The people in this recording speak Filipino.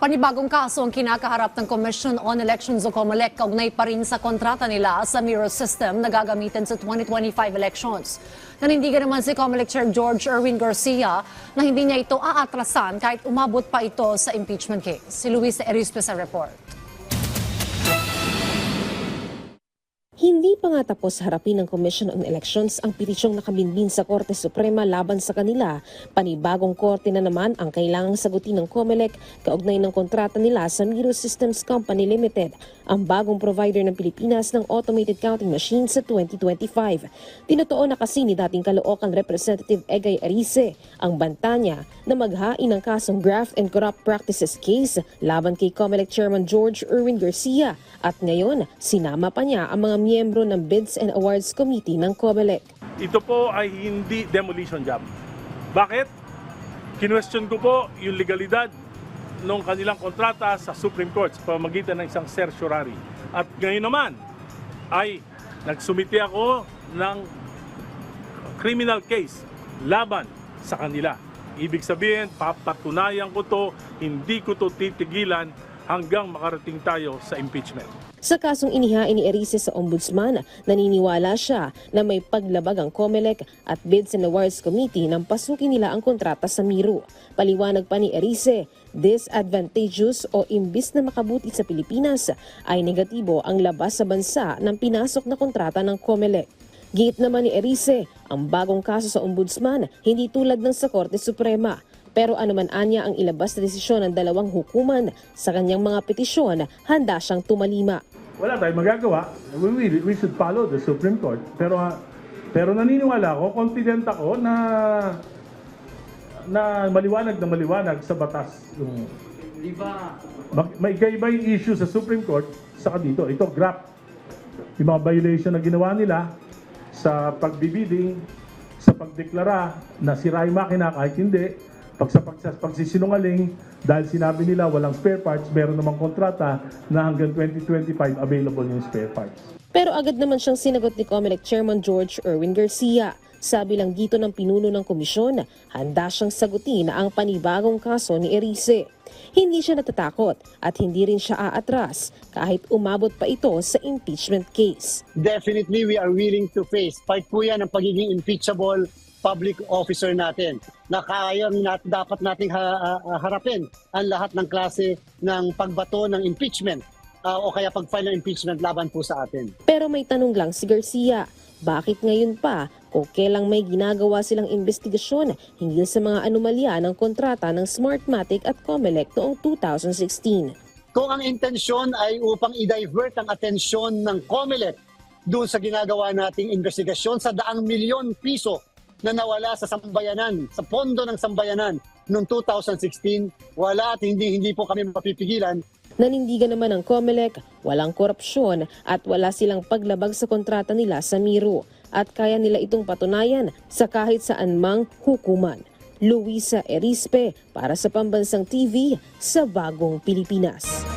Panibagong kaso ang kinakaharap ng Commission on Elections o COMELEC kaugnay pa rin sa kontrata nila sa Miro system na gagamitin sa 2025 elections. Nanindigan naman si COMELEC Chair George Erwin Garcia na hindi niya ito aatrasan kahit umabot pa ito sa impeachment case. Si Luis Erispe sa report. Hindi pa nga tapos harapin ng Commission on Elections ang petisyong nakabinbin sa Korte Suprema laban sa kanila. Panibagong korte na naman ang kailangang sagutin ng COMELEC kaugnay ng kontrata nila sa Miro Systems Company Limited, ang bagong provider ng Pilipinas ng automated counting machine sa 2025. Tinotoo na kasi ni dating Caloocan Representative Egay Arice ang banta niya na maghain ng kasong graft and corrupt practices case laban kay COMELEC Chairman George Erwin Garcia at ngayon sinama pa niya ang mga miyembro ng Bids and Awards Committee ng COMELEC. Ito po ay hindi demolition job. Bakit? Kinwestiyon ko po yung legalidad ng kanilang kontrata sa Supreme Court sa pamamagitan ng isang certiorari. At ngayon naman ay nagsumiti ako ng criminal case laban sa kanila. Ibig sabihin, papatunayan ko to, hindi ko to titigilan hanggang makarating tayo sa impeachment. Sa kasong inihain ni Erice sa Ombudsman, naniniwala siya na may paglabag ang COMELEC at Bids and Awards Committee nang pasukin nila ang kontrata sa Miro. Paliwanag pa ni Erice, disadvantageous o imbis na makabuti sa Pilipinas ay negatibo ang labas sa bansa ng pinasok na kontrata ng COMELEC. Giit naman ni Erice, ang bagong kaso sa Ombudsman hindi tulad ng sa Korte Suprema. Pero anuman anya ang ilabas na desisyon ng dalawang hukuman sa kanyang mga petisyon, handa siyang tumalima. Wala tayong magagawa. We, we, we should follow the Supreme Court. Pero ah, pero naniniwala ako, confident ako na na maliwanag na maliwanag sa batas yung Di ba, may iba yung issue sa Supreme Court saka dito. Ito, GRAP. Yung mga violation na ginawa nila sa pagbibidding, sa pagdeklara na sira yung makina kahit hindi, pag sa pag, pagsisinungaling, dahil sinabi nila walang spare parts, meron namang kontrata na hanggang 2025 available yung spare parts. Pero agad naman siyang sinagot ni COMELEC Chairman George Erwin Garcia. Sabi lang dito ng pinuno ng komisyon, handa siyang sagutin ang panibagong kaso ni Erice. Hindi siya natatakot at hindi rin siya aatras kahit umabot pa ito sa impeachment case. definitely we are willing to face. Part po yan ng pagiging impeachable public officer natin. Na kaya nat, dapat nating ha- ha- harapin ang lahat ng klase ng pagbato ng impeachment ah, o kaya pag-file ng impeachment laban po sa atin. Pero may tanong lang si Garcia, bakit ngayon pa o kailang may ginagawa silang investigasyon hinggil sa mga anomalya ng kontrata ng Smartmatic at Comelec noong 2016? Kung ang intensyon ay upang i-divert ang atensyon ng COMELEC doon sa ginagawa nating investigasyon sa daang milyon piso na nawala sa sambayanan, sa pondo ng sambayanan noong 2016, wala at hindi hindi po kami mapipigilan Nanindigan naman ng Comelec, walang korupsyon at wala silang paglabag sa kontrata nila sa Miro at kaya nila itong patunayan sa kahit saan mang hukuman. Luisa Erispe para sa Pambansang TV sa Bagong Pilipinas.